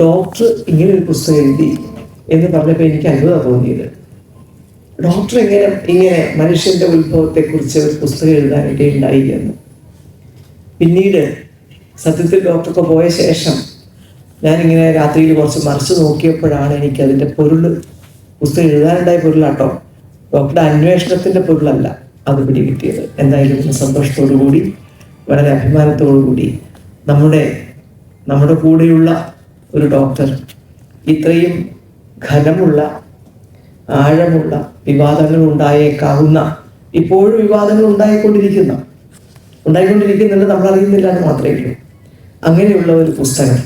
Doctor ഇങ്ങനെ ഒരു പുസ്തകം എഴുതി എന്ന് പറഞ്ഞപ്പോൾ എനിക്ക് അത്ഭുതം തോന്നിയത്. ഡോക്ടർ എങ്ങനെ ഇങ്ങനെ മനുഷ്യന്റെ ഉത്ഭവത്തെക്കുറിച്ച് ഒരു പുസ്തകം എഴുതാനൊക്കെ ഉണ്ടായി എന്ന്. പിന്നീട് സത്യത്തിൽ ഡോക്ടർക്ക് പോയ ശേഷം ഞാനിങ്ങനെ രാത്രിയിൽ കുറച്ച് മറിച്ച് നോക്കിയപ്പോഴാണ് എനിക്ക് അതിന്റെ പൊരുൾ പുസ്തകം എഴുതാനുണ്ടായ പൊരുളാട്ടോ. ഡോക്ടറുടെ അന്വേഷണത്തിന്റെ പൊരുളല്ല അത് പിടികിട്ടിയത്. എന്തായാലും സന്തോഷത്തോടു കൂടി വളരെ അഭിമാനത്തോടു കൂടി നമ്മുടെ നമ്മുടെ കൂടെയുള്ള ഒരു ഡോക്ടർ ഇത്രയും ഘനമുള്ള ആഴമുള്ള വിവാദങ്ങൾ ഉണ്ടായേക്കാവുന്ന ഇപ്പോഴും വിവാദങ്ങൾ ഉണ്ടായിക്കൊണ്ടിരിക്കുന്ന ഉണ്ടായിക്കൊണ്ടിരിക്കുന്നുണ്ട് നമ്മൾ അറിയുന്നില്ല എന്ന് മാത്രമേ ഉള്ളൂ. അങ്ങനെയുള്ള ഒരു പുസ്തകം.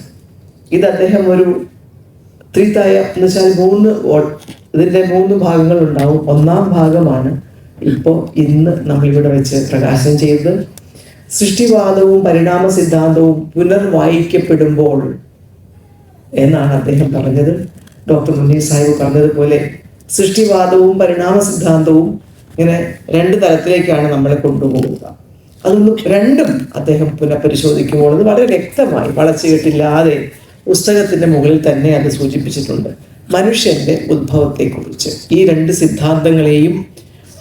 ഇത് അദ്ദേഹം ഒരു ത്രീത്തായ എന്ന് വെച്ചാൽ മൂന്ന് ഇതിന്റെ മൂന്ന് ഭാഗങ്ങൾ ഉണ്ടാവും. ഒന്നാം ഭാഗമാണ് ഇപ്പോൾ ഇന്ന് നമ്മൾ ഇവിടെ വെച്ച് പ്രകാശനം ചെയ്തത്. സൃഷ്ടിവാദവും പരിണാമ സിദ്ധാന്തവും പുനർവായിക്കപ്പെടുമ്പോൾ എന്നാണ് അദ്ദേഹം പറഞ്ഞത്. ഡോക്ടർ മുന്നി സാഹിബ് പറഞ്ഞതുപോലെ സൃഷ്ടിവാദവും പരിണാമ സിദ്ധാന്തവും ഇങ്ങനെ രണ്ട് തലത്തിലേക്കാണ് നമ്മളെ കൊണ്ടുപോകുക അതൊന്നും രണ്ടും അദ്ദേഹം പുനഃപരിശോധിക്കുമ്പോൾ അത് വളരെ വ്യക്തമായി വളച്ചുകെട്ടില്ലാതെ പുസ്തകത്തിന്റെ മുകളിൽ തന്നെ അത് സൂചിപ്പിച്ചിട്ടുണ്ട്. മനുഷ്യന്റെ ഉദ്ഭവത്തെക്കുറിച്ച് ഈ രണ്ട് സിദ്ധാന്തങ്ങളെയും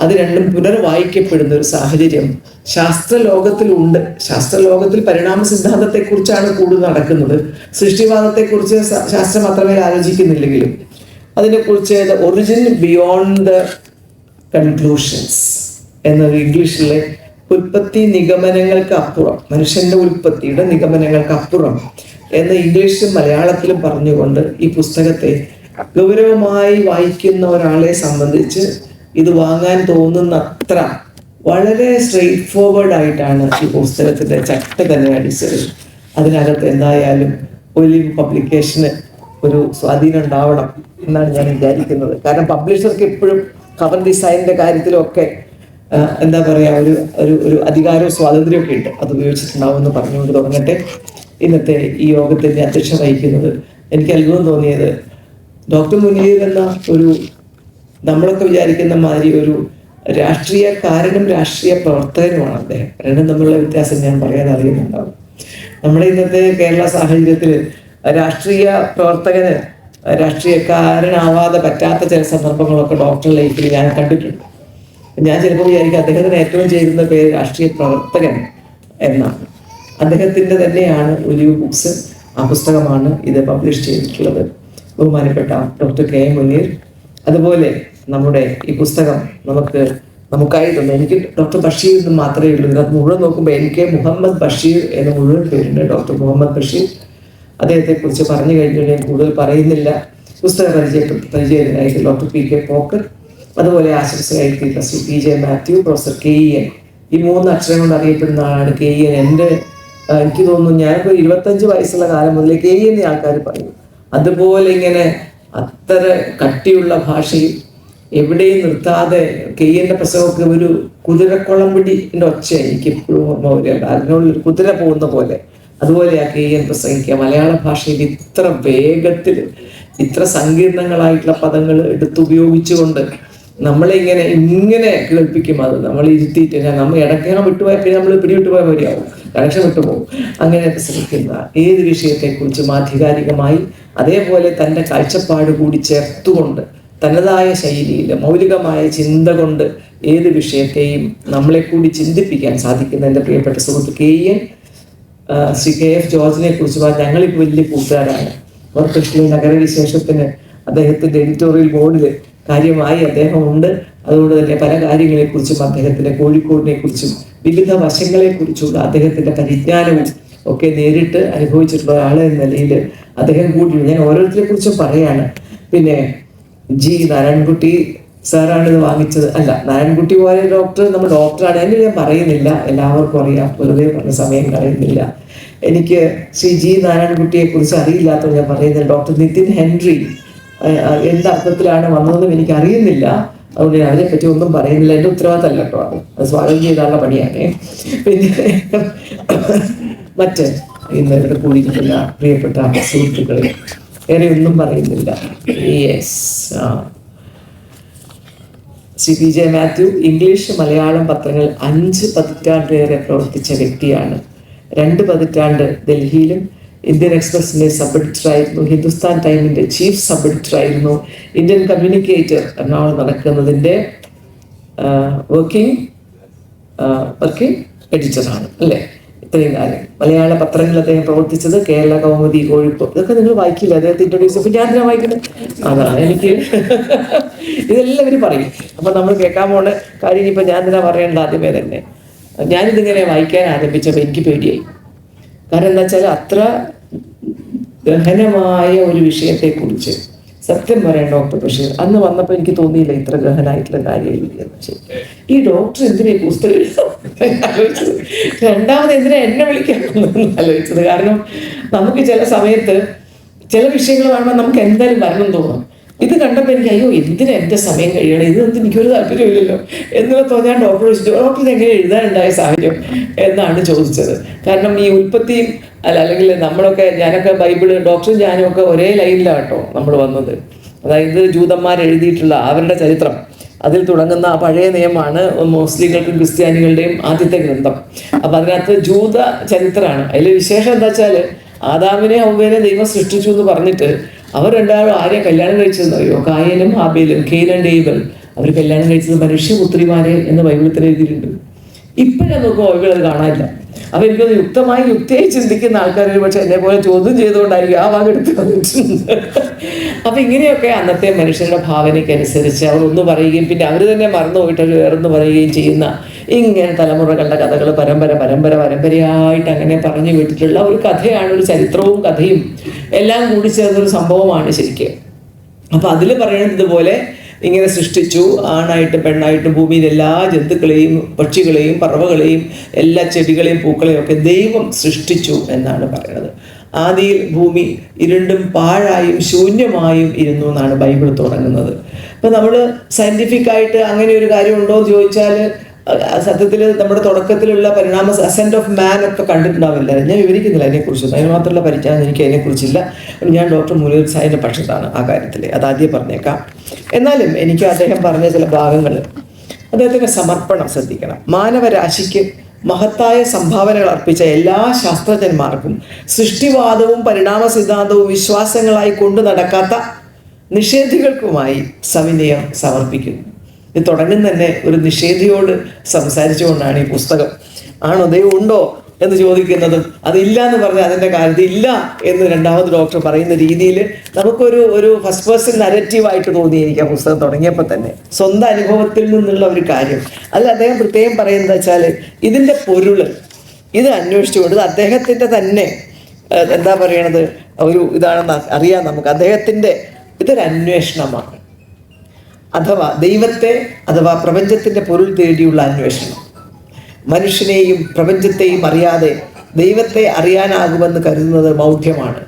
അത് രണ്ടും പുനർവായിക്കപ്പെടുന്ന ഒരു സാഹചര്യം. ശാസ്ത്രലോകത്തിലുണ്ട്. ശാസ്ത്രലോകത്തിൽ പരിണാമ സിദ്ധാന്തത്തെക്കുറിച്ചാണ് കൂടുതൽ നടക്കുന്നത്. സൃഷ്ടിവാദത്തെക്കുറിച്ച് കുറിച്ച് ശാസ്ത്രം അത്രമേൽ ആലോചിക്കുന്നില്ലെങ്കിലും. അതിനെക്കുറിച്ച് the origin beyond the conclusions എന്നൊരു ഇംഗ്ലീഷിലെ ഉൽപ്പത്തി നിഗമനങ്ങൾക്ക് അപ്പുറം മനുഷ്യന്റെ ഉൽപ്പത്തിയുടെ നിഗമനങ്ങൾക്ക് അപ്പുറം എന്ന് ഇംഗ്ലീഷിലും മലയാളത്തിലും പറഞ്ഞുകൊണ്ട് ഈ പുസ്തകത്തെ ഗൗരവമായി വായിക്കുന്ന ഒരാളെ സംബന്ധിച്ച് ഇത് വാങ്ങാൻ തോന്നുന്ന അത്ര വളരെ സ്ട്രെയിറ്റ് ഫോർവേഡ് ആയിട്ടാണ് ഈ പുസ്തകത്തിന്റെ ചട്ട തന്നെ അടിച്ചത്. അതിനകത്ത് എന്തായാലും ഒരു പബ്ലിക്കേഷന് ഒരു സ്വാധീനം ഉണ്ടാവണം എന്നാണ് ഞാൻ വിചാരിക്കുന്നത്. കാരണം പബ്ലിഷർക്ക് എപ്പോഴും കവർ ഡിസൈനിന്റെ കാര്യത്തിലൊക്കെ എന്താ പറയാ ഒരു ഒരു ഒരു അധികാരവും സ്വാതന്ത്ര്യവും ഒക്കെ ഉണ്ട്. അത് ഉപയോഗിച്ചിട്ടുണ്ടാവും എന്ന് പറഞ്ഞുകൊണ്ട് തുടങ്ങട്ടെ. ഇന്നത്തെ ഈ യോഗത്തിന്റെ അധ്യക്ഷ വഹിക്കുന്നത് എനിക്ക് അത്ഭുതം തോന്നിയത് ഡോക്ടർ മുനീർ എന്ന ഒരു നമ്മളൊക്കെ വിചാരിക്കുന്ന മാതിരി ഒരു രാഷ്ട്രീയക്കാരനും രാഷ്ട്രീയ പ്രവർത്തകനുമാണ് അദ്ദേഹം. രണ്ടും തമ്മിലുള്ള വ്യത്യാസം ഞാൻ പറയാൻ അറിയുന്നുണ്ടാവും. നമ്മുടെ ഇന്നത്തെ കേരള സാഹചര്യത്തിൽ രാഷ്ട്രീയ പ്രവർത്തകന് രാഷ്ട്രീയക്കാരനാവാതെ പറ്റാത്ത ചില സന്ദർഭങ്ങളൊക്കെ ഡോക്ടർ ലൈഫിൽ ഞാൻ കണ്ടിട്ടുണ്ട്. ഞാൻ ചിലപ്പോൾ വിചാരിക്കും അദ്ദേഹത്തിന് ഏറ്റവും ചേരുന്ന പേര് രാഷ്ട്രീയ പ്രവർത്തകൻ എന്നാണ്. അദ്ദേഹത്തിന്റെ തന്നെയാണ് ഒരു ബുക്സ് ആ പുസ്തകമാണ് ഇത് പബ്ലിഷ് ചെയ്തിട്ടുള്ളത്. ബഹുമാനപ്പെട്ട ഡോക്ടർ കെ എം മുനീർ. അതുപോലെ നമ്മുടെ ഈ പുസ്തകം നമുക്ക് നമുക്കായി തന്നെ. എനിക്ക് ഡോക്ടർ ബഷീർ എന്ന് മാത്രമേ ഉള്ളൂ. ഇതിനകത്ത് മുഴുവൻ നോക്കുമ്പോൾ എൻ കെ മുഹമ്മദ് ബഷീർ എന്ന മുഴുവൻ പേരുണ്ട് ഡോക്ടർ മുഹമ്മദ് ബഷീർ. അദ്ദേഹത്തെ കുറിച്ച് പറഞ്ഞു കഴിഞ്ഞാൽ ഞാൻ കൂടുതൽ പറയുന്നില്ല. പുസ്തക പരിചയ പരിചയത്തിനായിട്ട് ഡോക്ടർ പി കെ പോക്കർ അതുപോലെ ആശംസയായിട്ട് P J Mathew professor K E N. ഈ മൂന്ന് അക്ഷരം കൊണ്ട് അറിയപ്പെടുന്ന ആളാണ് കെ ഇ എൻ. എന്റെ എനിക്ക് തോന്നുന്നു ഞാനിപ്പോൾ ഇരുപത്തഞ്ച് വയസ്സുള്ള കാലം മുതലേ കെ ഇ എൻ ആൾക്കാർ പറയും അതുപോലെ ഇങ്ങനെ അത്ര കട്ടിയുള്ള ഭാഷയിൽ എവിടെയും നിർത്താതെ കെയ്യന്റെ പ്രസവമൊക്കെ ഒരു കുതിരക്കുളമ്പിടിന്റെ ഒച്ച എനിക്ക് എപ്പോഴും ഓർമ്മ വരികയാണ്. അതിനുള്ളിൽ കുതിര പോകുന്ന പോലെ. അതുപോലെ ആ കെയ്യൻ പ്രസംഗിക്കുക. മലയാള ഭാഷയിൽ ഇത്ര വേഗത്തിൽ ഇത്ര സങ്കീർണങ്ങളായിട്ടുള്ള പദങ്ങൾ എടുത്തുപയോഗിച്ചുകൊണ്ട് നമ്മളെ ഇങ്ങനെ ഇങ്ങനെ കേൾപ്പിക്കും. അത് നമ്മൾ ഇരുത്തിയിട്ട് നമ്മൾ ഇടയ്ക്കണം വിട്ടുപോയാൽ പിന്നെ നമ്മൾ പിടിവിട്ടുപോയാൽ പോയ മതിയാവും കണക്ഷൻ പോകും. അങ്ങനെയൊക്കെ ശ്രമിക്കുന്ന ഏത് വിഷയത്തെക്കുറിച്ചും ആധികാരികമായി അതേപോലെ തന്റെ കാഴ്ചപ്പാട് കൂടി ചേർത്തുകൊണ്ട് തനതായ ശൈലിയിൽ മൗലികമായ ചിന്ത കൊണ്ട് ഏത് വിഷയത്തെയും നമ്മളെ കൂടി ചിന്തിപ്പിക്കാൻ സാധിക്കുന്ന എന്റെ പ്രിയപ്പെട്ട സുഹൃത്ത് K. N Shri K. F. ജോർജിനെ കുറിച്ച് പറഞ്ഞാൽ ഞങ്ങളിപ്പോൾ വലിയ കൂട്ടുകാരാണ്. അവർ കൃഷ്ണ നഗരവിശേഷത്തിന് അദ്ദേഹത്തിന്റെ എഡിറ്റോറിയൽ ബോർഡിൽ കാര്യമായി അദ്ദേഹം ഉണ്ട് അതുകൊണ്ട് തന്നെ പല കാര്യങ്ങളെക്കുറിച്ചും അദ്ദേഹത്തിന്റെ കോഴിക്കോടിനെ കുറിച്ചും വിവിധ വശങ്ങളെക്കുറിച്ചുള്ള അദ്ദേഹത്തിന്റെ പരിജ്ഞാനവും ഒക്കെ നേരിട്ട് അനുഭവിച്ചിട്ടുള്ള ഒരാൾ എന്ന നിലയിൽ അദ്ദേഹം കൂടി ഞാൻ ഓരോരുത്തരെ കുറിച്ചും പറയാണ്. പിന്നെ ജി നാരായൺകുട്ടി സാറാണ് ഇത് വാങ്ങിച്ചത്. അല്ല നാരായൺകുട്ടി പോലെ ഡോക്ടർ നമ്മൾ ഡോക്ടറാണ്. എന്നെ ഞാൻ പറയുന്നില്ല. എല്ലാവർക്കും അറിയാം. വെറുതെ പറഞ്ഞ സമയം കളയുന്നില്ല. എനിക്ക് ശ്രീ ജി നാരായൺകുട്ടിയെ കുറിച്ച് അറിയില്ലാത്തത് ഞാൻ പറയുന്നത് ഡോക്ടർ നിതിൻ ഹെൻറി ആ, ആ, എന്ത് അർത്ഥത്തിലാണ് വന്നതെന്നും എനിക്ക് അറിയുന്നില്ല അതുകൊണ്ട് ഞാൻ അതിനെപ്പറ്റി ഒന്നും പറയുന്നില്ല. എന്റെ ഉത്തരവാദിത്തമല്ല കേട്ടോ അത്. അത് സ്വാഗതം ചെയ്താലുള്ള പണിയാണ്. പിന്നെ മറ്റ് ഇന്ന് ഇവിടെ കൂടിയിരിക്കുന്ന പ്രിയപ്പെട്ട സുഹൃത്തുക്കളെ വേറെ ഒന്നും പറയുന്നില്ല. Yes C P J Mathew English Malayalam പത്രങ്ങൾ അഞ്ച് പതിറ്റാണ്ടിലേറെ പ്രവർത്തിച്ച വ്യക്തിയാണ്. രണ്ട് പതിറ്റാണ്ട് ഡൽഹിയിലും ഇന്ത്യൻ എക്സ്പ്രസിന്റെ സബ് എഡിറ്റർ ആയിരുന്നു ഹിന്ദുസ്ഥാൻ ടൈമിന്റെ ചീഫ് സബ് എഡിറ്റർ ആയിരുന്നു ഇന്ത്യൻ കമ്മ്യൂണിക്കേറ്റർ എറണാകുളം നടക്കുന്നതിന്റെ വർക്കിംഗ് വർക്കിംഗ് എഡിറ്ററാണ് അല്ലേ? ഇത്രയും കാലം മലയാള പത്രങ്ങളിൽ അദ്ദേഹം പ്രവർത്തിച്ചത് കേരള കൗമുദി കോഴിക്കോട് ഇതൊക്കെ നിങ്ങൾ വായിക്കില്ല? അദ്ദേഹത്തെ ഇൻട്രൊഡ്യൂസ് അപ്പൊ ഞാൻ തന്നെ വായിക്കുന്നത്? അതാണ് എനിക്ക്. ഇതെല്ലാം ഇവർ പറയും. അപ്പൊ നമ്മൾ കേൾക്കാൻ പോണ കാര്യം ഇനിയിപ്പോ ഞാൻ തന്നെ പറയേണ്ട ആദ്യമേ തന്നെ? ഞാനിതിങ്ങനെ വായിക്കാൻ ആരംഭിച്ചപ്പോൾ എനിക്ക് പേടിയായി. കാരണം എന്താ വെച്ചാൽ അത്ര ഗഹനമായ ഒരു വിഷയത്തെക്കുറിച്ച് സത്യം പറയാൻ ഡോക്ടർ ബഷീർ അന്ന് വന്നപ്പോൾ എനിക്ക് തോന്നിയില്ല ഇത്ര ഗഹനായിട്ടുള്ള കാര്യമായിരിക്കും ഈ ഡോക്ടർ എന്തിനെ പുസ്തകം ആലോചിച്ചത്? രണ്ടാമത് എന്തിനാ എന്നെ വിളിക്കാൻ ആലോചിച്ചത്? കാരണം നമുക്ക് ചില സമയത്ത് ചില വിഷയങ്ങൾ കാണുമ്പോൾ നമുക്ക് എന്തായാലും വരണം തോന്നും. ഇത് കണ്ടപ്പോൾ എനിക്ക് അയ്യോ എന്തിനാ എന്റെ സമയം കഴിയണം. ഇതൊന്നും എനിക്കൊരു താല്പര്യമില്ലല്ലോ എന്നുള്ള തോന്നിയാൽ ഡോക്ടർ ചോദിച്ചു ഡോക്ടർ എങ്ങനെ എഴുതാനുണ്ടായ സാഹചര്യം? എന്നാണ് ചോദിച്ചത്. കാരണം ഈ ഉൽപ്പത്തി അല്ല അല്ലെങ്കിൽ നമ്മളൊക്കെ ഞാനൊക്കെ ബൈബിൾ ഡോക്ടറും ഞാനും ഒക്കെ ഒരേ ലൈനിലാണ് കേട്ടോ നമ്മൾ വന്നത്. അതായത് ജൂതന്മാർ എഴുതിയിട്ടുള്ള അവരുടെ ചരിത്രം. അതിൽ തുടങ്ങുന്ന ആ പഴയ നിയമമാണ് മുസ്ലിങ്ങൾക്കും ക്രിസ്ത്യാനികളുടെയും ആദ്യത്തെ ഗ്രന്ഥം. അപ്പം അതിനകത്ത് ജൂത ചരിത്രമാണ്. അതിൽ വിശേഷം എന്താ വെച്ചാൽ ആദാമിനെ ഔവേനെ ദൈവം സൃഷ്ടിച്ചു എന്ന് പറഞ്ഞിട്ട് അവർ രണ്ടാളും ആരെ കല്യാണം കഴിച്ചതെന്നറിയോ കായലും ആബേലും കെയ്ലൻ ഡേബൽ അവർ കല്യാണം കഴിച്ചത് മനുഷ്യപുത്രിമാരെ എന്ന് ബൈബിളത്തിൽ എഴുതിയിട്ടുണ്ട്. ഇപ്പോഴാണ് നോക്കുമ്പോൾ അത് കാണാനില്ല. അപ്പൊ എനിക്കത് യുക്തമായി യുക്തിയായി ചിന്തിക്കുന്ന ആൾക്കാർ പക്ഷെ എന്നെ പോലെ ചോദ്യം ചെയ്തുകൊണ്ടായിരിക്കും ആ ഭാഗം എടുത്ത് വന്നിട്ടുണ്ട്. അപ്പൊ ഇങ്ങനെയൊക്കെ അന്നത്തെ മനുഷ്യരുടെ ഭാവനയ്ക്ക് അനുസരിച്ച് അവർ ഒന്ന് പറയുകയും പിന്നെ അവർ തന്നെ മറന്നുപോയിട്ട് അവർ വേറൊന്ന് പറയുകയും ചെയ്യുന്ന ഇങ്ങനെ തലമുറകളുടെ കഥകൾ പരമ്പര പരമ്പര പരമ്പരയായിട്ട് അങ്ങനെ പറഞ്ഞു വിട്ടിട്ടുള്ള ഒരു കഥയാണ് ഒരു ചരിത്രവും കഥയും എല്ലാം കൂടി ചേർന്നൊരു സംഭവമാണ് ശരിക്കും. അപ്പൊ അതിൽ പറയുന്നത് ഇതുപോലെ ഇങ്ങനെ സൃഷ്ടിച്ചു ആണായിട്ടും പെണ്ണായിട്ടും ഭൂമിയിൽ എല്ലാ ജന്തുക്കളെയും പക്ഷികളെയും പറവകളെയും എല്ലാ ചെടികളെയും പൂക്കളെയും ഒക്കെ ദൈവം സൃഷ്ടിച്ചു എന്നാണ് പറയുന്നത് ആദിയിൽ ഭൂമി ഇരുണ്ടും പാഴായും ശൂന്യമായും ഇരുന്നു എന്നാണ് ബൈബിൾ തുടങ്ങുന്നത്. അപ്പം നമ്മൾ സയന്റിഫിക്കായിട്ട് അങ്ങനെ ഒരു കാര്യം ഉണ്ടോ എന്ന് ചോദിച്ചാൽ സത്യത്തിൽ നമ്മുടെ തുടക്കത്തിലുള്ള പരിണാമ അസെന്റ് ഓഫ് മാൻ ഒക്കെ കണ്ടിട്ടുണ്ടാവില്ല. ഞാൻ വിവരിക്കുന്നില്ല അതിനെക്കുറിച്ച് അതിന് മാത്രമുള്ള പരിജ്ഞാനം എനിക്ക് അതിനെക്കുറിച്ചില്ല. ഞാൻ ഡോക്ടർ മുനീർ സായിന്റെ പക്ഷത്താണ് ആ കാര്യത്തിൽ അത് ആദ്യം പറഞ്ഞേക്കാം. എന്നാലും എനിക്ക് അദ്ദേഹം പറഞ്ഞ ചില ഭാഗങ്ങൾ അദ്ദേഹത്തിന്റെ സമർപ്പണം ശ്രദ്ധിക്കണം. മാനവരാശിക്ക് മഹത്തായ സംഭാവനകൾ അർപ്പിച്ച എല്ലാ ശാസ്ത്രജ്ഞന്മാർക്കും സൃഷ്ടിവാദവും പരിണാമ സിദ്ധാന്തവും വിശ്വാസങ്ങളായി കൊണ്ടു നടക്കാത്ത നിഷേധികൾക്കുമായി സവിനയം സമർപ്പിക്കുന്നു. ഇത് തുടങ്ങും തന്നെ ഒരു നിഷേധിയോട് സംസാരിച്ചുകൊണ്ടാണ് ഈ പുസ്തകം. ആണോ? ദൈവം ഉണ്ടോ എന്ന് ചോദിക്കുന്നതും. അതില്ല എന്ന് പറഞ്ഞാൽ അതിന്റെ കാര്യത്തിൽ ഇല്ല എന്ന് രണ്ടാമത് ഡോക്ടർ പറയുന്ന രീതിയിൽ നമുക്കൊരു ഒരു ഫസ്റ്റ് പേഴ്സൺ നരറ്റീവായിട്ട് തോന്നിയിരിക്കാം പുസ്തകം തുടങ്ങിയപ്പോൾ തന്നെ. സ്വന്തം അനുഭവത്തിൽ നിന്നുള്ള ഒരു കാര്യം. അതിൽ അദ്ദേഹം പ്രത്യേകം പറയുന്നത് വെച്ചാൽ ഇതിന്റെ പൊരുൾ ഇത് അന്വേഷിച്ചുകൊണ്ട് അദ്ദേഹത്തിന്റെ തന്നെ എന്താ പറയണത്? ഒരു ഇതാണെന്ന് അറിയാം നമുക്ക്. അദ്ദേഹത്തിന്റെ ഇതൊരു അന്വേഷണമാണ്. അഥവാ ദൈവത്തെ അഥവാ പ്രപഞ്ചത്തിന്റെ പൊരുൾ തേടിയുള്ള അന്വേഷണം. മനുഷ്യനെയും പ്രപഞ്ചത്തെയും അറിയാതെ ദൈവത്തെ അറിയാനാകുമെന്ന് കരുതുന്നത് മൗഢ്യമാണ്.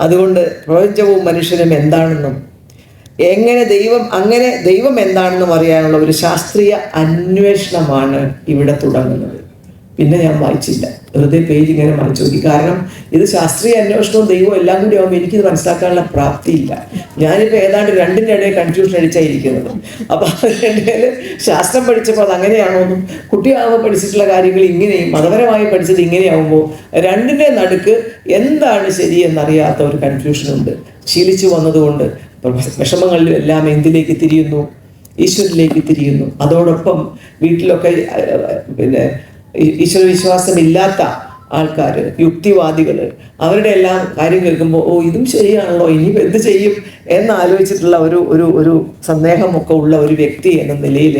അതുകൊണ്ട് പ്രപഞ്ചവും മനുഷ്യനും എന്താണെന്നും എങ്ങനെ ദൈവം അങ്ങനെ ദൈവം എന്താണെന്നും അറിയാനുള്ള ഒരു ശാസ്ത്രീയ അന്വേഷണമാണ് ഇവിടെ തുടങ്ങുന്നത്. പിന്നെ ഞാൻ വായിച്ചില്ല. വെറുതെ പേജ് ഇങ്ങനെ വായിച്ചു നോക്കി. കാരണം ഇത് ശാസ്ത്രീയ അന്വേഷണവും ദൈവവും എല്ലാം കൂടി ആകുമ്പോൾ എനിക്കിത് മനസ്സിലാക്കാനുള്ള പ്രാപ്തിയില്ല ഞാനിപ്പോൾ ഏതാണ്ട് രണ്ടിന്റെ ഇടയിൽ കൺഫ്യൂഷൻ അടിച്ചായിരിക്കുന്നത് അപ്പോൾ അതിനിടയിൽ ശാസ്ത്രം പഠിച്ചപ്പോൾ അത് അങ്ങനെയാണോന്നും കുട്ടിയാകുമ്പോൾ പഠിച്ചിട്ടുള്ള കാര്യങ്ങൾ ഇങ്ങനെയും മതപരമായി പഠിച്ചത് ഇങ്ങനെയാകുമ്പോൾ രണ്ടിന്റെ നടുക്ക് എന്താണ് ശരി എന്നറിയാത്ത ഒരു കൺഫ്യൂഷനുണ്ട് ശീലിച്ചു വന്നതുകൊണ്ട് വിഷമങ്ങളിലും എല്ലാം എന്തിലേക്ക് തിരിയുന്നു? ഈശ്വരിലേക്ക് തിരിയുന്നു. അതോടൊപ്പം വീട്ടിലൊക്കെ പിന്നെ ഈ- ഈശ്വര വിശ്വാസമില്ലാത്ത ആൾക്കാർ യുക്തിവാദികൾ അവരുടെ എല്ലാം കാര്യം കേൾക്കുമ്പോൾ ഓ ഇതും ശരിയാണല്ലോ ഇനിയിപ്പോൾ എന്ത് ചെയ്യും? എന്നാലോചിച്ചിട്ടുള്ള ഒരു ഒരു ഒരു സന്ദേഹമൊക്കെ ഉള്ള ഒരു വ്യക്തി എന്ന നിലയിൽ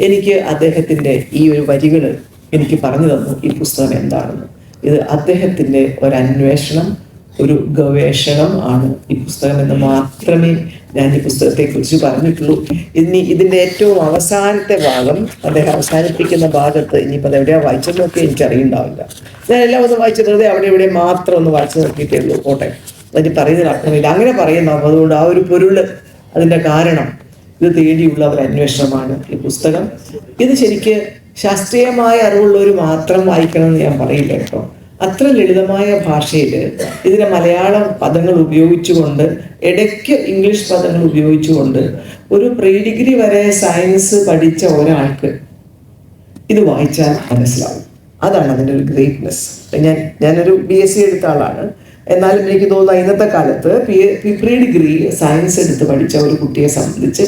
എനിക്ക് അദ്ദേഹത്തിന്റെ ഈ ഒരു വരികൾ എനിക്ക് പറഞ്ഞു തന്നു. ഈ പുസ്തകം എന്താണെന്ന്. ഇത് അദ്ദേഹത്തിന്റെ ഒരു അന്വേഷണം ഒരു ഗവേഷണം ആണ് ഈ പുസ്തകം എന്ന് മാത്രമേ ഞാൻ ഈ പുസ്തകത്തെ കുറിച്ച് പറഞ്ഞിട്ടുള്ളൂ. ഇനി ഇതിന്റെ ഏറ്റവും അവസാനത്തെ ഭാഗം അദ്ദേഹം അവസാനിപ്പിക്കുന്ന ഭാഗത്ത് ഇനിയിപ്പോൾ അത് എവിടെയാ നോക്കി എനിക്ക് അറിയുണ്ടാവില്ല ഞാൻ എല്ലാം ഒന്ന് വായിച്ചിരുന്നത് അവിടെ ഇവിടെ മാത്രം ഒന്ന് വായിച്ചു നോക്കിയിട്ടേ ഉള്ളൂ കോട്ടെ അതിന് പറയുന്നതിന് അർത്ഥമില്ല. അങ്ങനെ പറയുന്ന. അതുകൊണ്ട് ആ ഒരു പൊരുൾ അതിന്റെ കാരണം ഇത് തേടിയുള്ള ഒരു അന്വേഷണമാണ് ഈ പുസ്തകം. ഇത് ശരിക്ക് ശാസ്ത്രീയമായ അറിവുള്ളവർ മാത്രം വായിക്കണം എന്ന് ഞാൻ പറയില്ല കേട്ടോ. അത്ര ലളിതമായ ഭാഷയിൽ ഇതിനെ മലയാളം പദങ്ങൾ ഉപയോഗിച്ചുകൊണ്ട് ഇടയ്ക്ക് ഇംഗ്ലീഷ് പദങ്ങൾ ഉപയോഗിച്ചുകൊണ്ട് ഒരു പ്രീ ഡിഗ്രി വരെ സയൻസ് പഠിച്ച ഒരാൾക്ക് ഇത് വായിച്ചാൽ മനസ്സിലാവും. അതാണ് അതിന്റെ ഒരു ഗ്രേറ്റ്നെസ്. ഞാൻ ഞാനൊരു ബി എസ് സി എടുത്ത ആളാണ്. എന്നാലും എനിക്ക് തോന്നുന്നു ഇന്നത്തെ കാലത്ത് പി പ്രീ ഡിഗ്രി സയൻസ് എടുത്ത് പഠിച്ച ഒരു കുട്ടിയെ സംബന്ധിച്ച്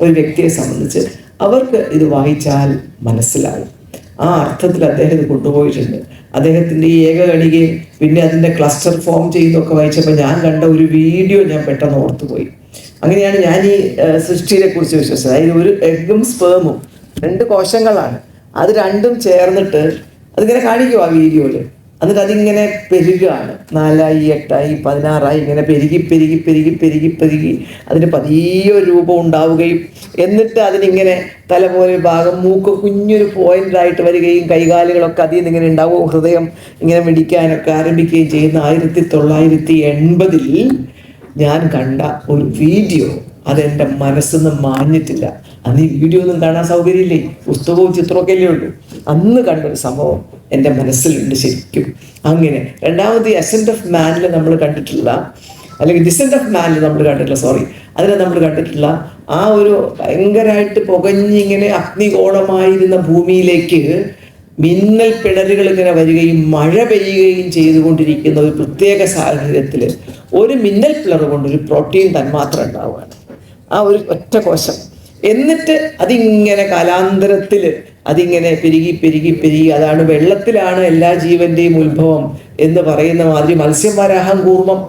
ഒരു വ്യക്തിയെ സംബന്ധിച്ച് അവർക്ക് ഇത് വായിച്ചാൽ മനസ്സിലാവും. ആ അർത്ഥത്തിൽ അദ്ദേഹം ഇത് കൊണ്ടുപോയിട്ടുണ്ട്. അദ്ദേഹത്തിന്റെ ഈ ഏക കണികയെ പിന്നെ അതിന്റെ ക്ലസ്റ്റർ ഫോം ചെയ്തൊക്കെ വായിച്ചപ്പോൾ ഞാൻ കണ്ട ഒരു വീഡിയോ ഞാൻ പെട്ടെന്ന് ഓർത്തുപോയി. അങ്ങനെയാണ് ഞാൻ ഈ സൃഷ്ടിയെ കുറിച്ച് വിശ്വസിച്ചത്. അതായത് ഒരു എഗ്ഗും സ്പേമും രണ്ട് കോശങ്ങളാണ്. അത് രണ്ടും ചേർന്നിട്ട് അതിങ്ങനെ കാണിക്കും ആ വീഡിയോയിൽ എന്നിട്ട് അതിങ്ങനെ പെരുകയാണ് നാലായി എട്ടായി പതിനാറായി ഇങ്ങനെ പെരുകി പെരുകി പെരുകി പെരുകി പെരുകി അതിന് പതിയെ രൂപം ഉണ്ടാവുകയും എന്നിട്ട് അതിനിങ്ങനെ തല പോലെ ഭാഗം മൂക്ക് കുഞ്ഞൊരു പോയിന്റായിട്ട് വരികയും കൈകാലുകളൊക്കെ അതിൽ നിന്ന് ഇങ്ങനെ ഉണ്ടാവും. ഹൃദയം ഇങ്ങനെ മിടിക്കാനൊക്കെ ആരംഭിക്കുകയും ചെയ്യുന്ന ആയിരത്തി തൊള്ളായിരത്തി എൺപതിൽ ഞാൻ കണ്ട ഒരു വീഡിയോ അതെന്റെ മനസ്സിൽ മാഞ്ഞിട്ടില്ല. അന്ന് ഈ വീഡിയോ ഒന്നും കാണാൻ സൗകര്യമില്ലേ? പുസ്തകവും ചിത്രമൊക്കെ അല്ലേ ഉള്ളൂ. അന്ന് കണ്ടൊരു സംഭവം എന്റെ മനസ്സിലുണ്ട് ശരിക്കും. അങ്ങനെ രണ്ടാമത് അസെന്റ് ഓഫ് മാനിൽ നമ്മൾ കണ്ടിട്ടുള്ള അല്ലെങ്കിൽ ഡിസെന്റ് ഓഫ് മാനിൽ നമ്മൾ കണ്ടിട്ടില്ല സോറി അതിനെ നമ്മൾ കണ്ടിട്ടുള്ള ആ ഒരു ഭയങ്കരമായിട്ട് പുകഞ്ഞിങ്ങനെ അഗ്നികോണമായിരുന്ന ഭൂമിയിലേക്ക് മിന്നൽ പിണലുകൾ ഇങ്ങനെ വരികയും മഴ പെയ്യുകയും ചെയ്തുകൊണ്ടിരിക്കുന്ന ഒരു പ്രത്യേക സാഹചര്യത്തിൽ ഒരു മിന്നൽ പിളർ കൊണ്ട് ഒരു പ്രോട്ടീൻ തന്മാത്ര ഉണ്ടാവുകയാണ്. ആ ഒരു ഒറ്റ കോശം. എന്നിട്ട് അതിങ്ങനെ കാലാന്തരത്തിൽ അതിങ്ങനെ പെരുകി പെരുകി പെരുകി അതാണ് വെള്ളത്തിലാണ് എല്ലാ ജീവന്റെയും ഉത്ഭവം എന്ന് പറയുന്ന മാതിരി മത്സ്യം വരാഹം കൂർമ്മം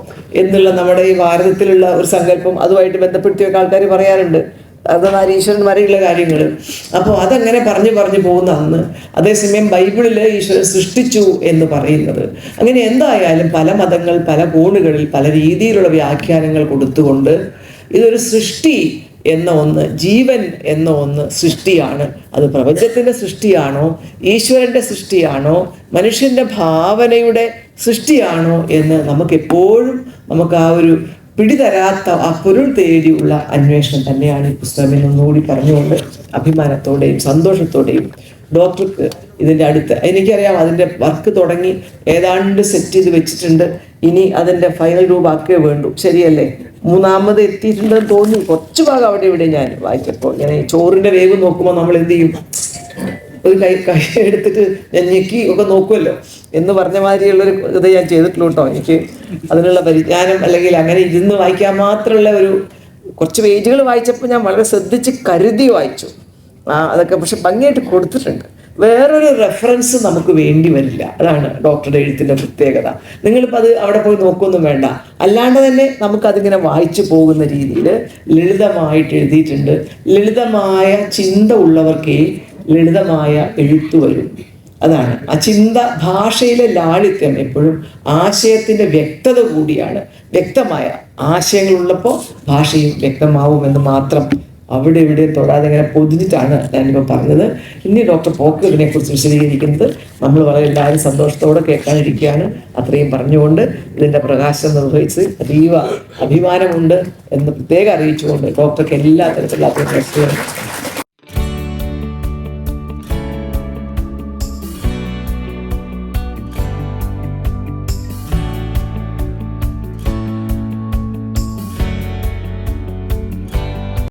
എന്നുള്ള നമ്മുടെ ഈ ഭാരതത്തിലുള്ള ഒരു സങ്കല്പം അതുമായിട്ട് ബന്ധപ്പെടുത്തിയൊക്കെ ആൾക്കാർ പറയാറുണ്ട്. അർദ്ധനാരീശ്വരന്മാരെയുള്ള കാര്യങ്ങൾ അപ്പോൾ അതങ്ങനെ പറഞ്ഞു പറഞ്ഞു പോകുന്ന അന്ന് അതേസമയം ബൈബിളിൽ ഈശ്വരൻ സൃഷ്ടിച്ചു എന്ന് പറയുന്നത്. അങ്ങനെ എന്തായാലും പല മതങ്ങൾ പല കോണുകളിൽ പല രീതിയിലുള്ള വ്യാഖ്യാനങ്ങൾ കൊടുത്തുകൊണ്ട് ഇതൊരു സൃഷ്ടി എന്ന ഒന്ന് ജീവൻ എന്ന ഒന്ന് സൃഷ്ടിയാണ്. അത് പ്രപഞ്ചത്തിന്റെ സൃഷ്ടിയാണോ ഈശ്വരന്റെ സൃഷ്ടിയാണോ മനുഷ്യന്റെ ഭാവനയുടെ സൃഷ്ടിയാണോ എന്ന് നമുക്കെപ്പോഴും നമുക്ക് ആ ഒരു പിടിതരാത്ത ആ പൊരുൾ തേടിയുള്ള അന്വേഷണം തന്നെയാണ് ഈ പുസ്തകം എന്നൊന്നുകൂടി പറഞ്ഞുകൊണ്ട് അഭിമാനത്തോടെയും സന്തോഷത്തോടെയും ഡോക്ടർക്ക് ഇതിന്റെ അടുത്ത്. എനിക്കറിയാം അതിന്റെ വർക്ക് തുടങ്ങി ഏതാണ്ട് സെറ്റ് ചെയ്ത് വെച്ചിട്ടുണ്ട്. ഇനി അതിന്റെ ഫൈനൽ രൂപമാക്കേ വേണ്ടു. ശരിയല്ലേ? മൂന്നാമത് എത്തിയിട്ടുണ്ടെന്ന് തോന്നി. കുറച്ച് ഭാഗം അവിടെ ഇവിടെ ഞാൻ വായിച്ചപ്പോൾ ഇങ്ങനെ ചോറിന്റെ വേവ് നോക്കുമ്പോൾ നമ്മൾ എന്ത് ചെയ്യും? ഒരു കൈ കൈ എടുത്തിട്ട് ഞാൻ ഞെക്കി ഒക്കെ നോക്കുമല്ലോ എന്ന് പറഞ്ഞ മാതിരിയുള്ളൊരു ഇത് ഞാൻ ചെയ്തിട്ടുള്ളൂ കേട്ടോ. എനിക്ക് അതിനുള്ള പരിജ്ഞാനം അല്ലെങ്കിൽ അങ്ങനെ ഇരുന്ന് വായിക്കാൻ മാത്രമുള്ള ഒരു കുറച്ച് പേജുകൾ വായിച്ചപ്പോൾ ഞാൻ വളരെ ശ്രദ്ധിച്ച് കരുതി വായിച്ചു. അതൊക്കെ പക്ഷെ ഭംഗിയായിട്ട് കൊടുത്തിട്ടുണ്ട്. വേറൊരു റെഫറൻസ് നമുക്ക് വേണ്ടി വരില്ല. അതാണ് ഡോക്ടറുടെ എഴുത്തിന്റെ പ്രത്യേകത. നിങ്ങളിപ്പോൾ അത് അവിടെ പോയി നോക്കൊന്നും വേണ്ട. അല്ലാണ്ട് തന്നെ നമുക്കതിങ്ങനെ വായിച്ചു പോകുന്ന രീതിയിൽ ലളിതമായിട്ട് എഴുതിയിട്ടുണ്ട്. ലളിതമായ ചിന്ത ഉള്ളവർക്കേ ലളിതമായ എഴുത്തു വരും. അതാണ്. ആ ചിന്ത ഭാഷയിലെ ലാളിത്യം എപ്പോഴും ആശയത്തിന്റെ വ്യക്തത കൂടിയാണ്. വ്യക്തമായ ആശയങ്ങളുള്ളപ്പോൾ ഭാഷയും വ്യക്തമാവുമെന്ന് മാത്രം അവിടെ ഇവിടെ തൊടാതെ ഇങ്ങനെ പൊതിഞ്ഞിട്ടാണ് ഞാനിപ്പോൾ പറഞ്ഞത്. ഇനി ഡോക്ടർ പോക്ക് ഇതിനെക്കുറിച്ച് വിശദീകരിക്കുന്നത് നമ്മൾ വളരെ എല്ലാവരും സന്തോഷത്തോടെ കേൾക്കാനിരിക്കുകയാണ്. അത്രയും പറഞ്ഞുകൊണ്ട് ഇതിന്റെ പ്രകാശം നിർവഹിച്ച് അതീവ അഭിമാനമുണ്ട് എന്ന് പ്രത്യേകം അറിയിച്ചുകൊണ്ട് ഡോക്ടർക്ക് എല്ലാ തരത്തിലുള്ള അഭിപ്രായങ്ങളും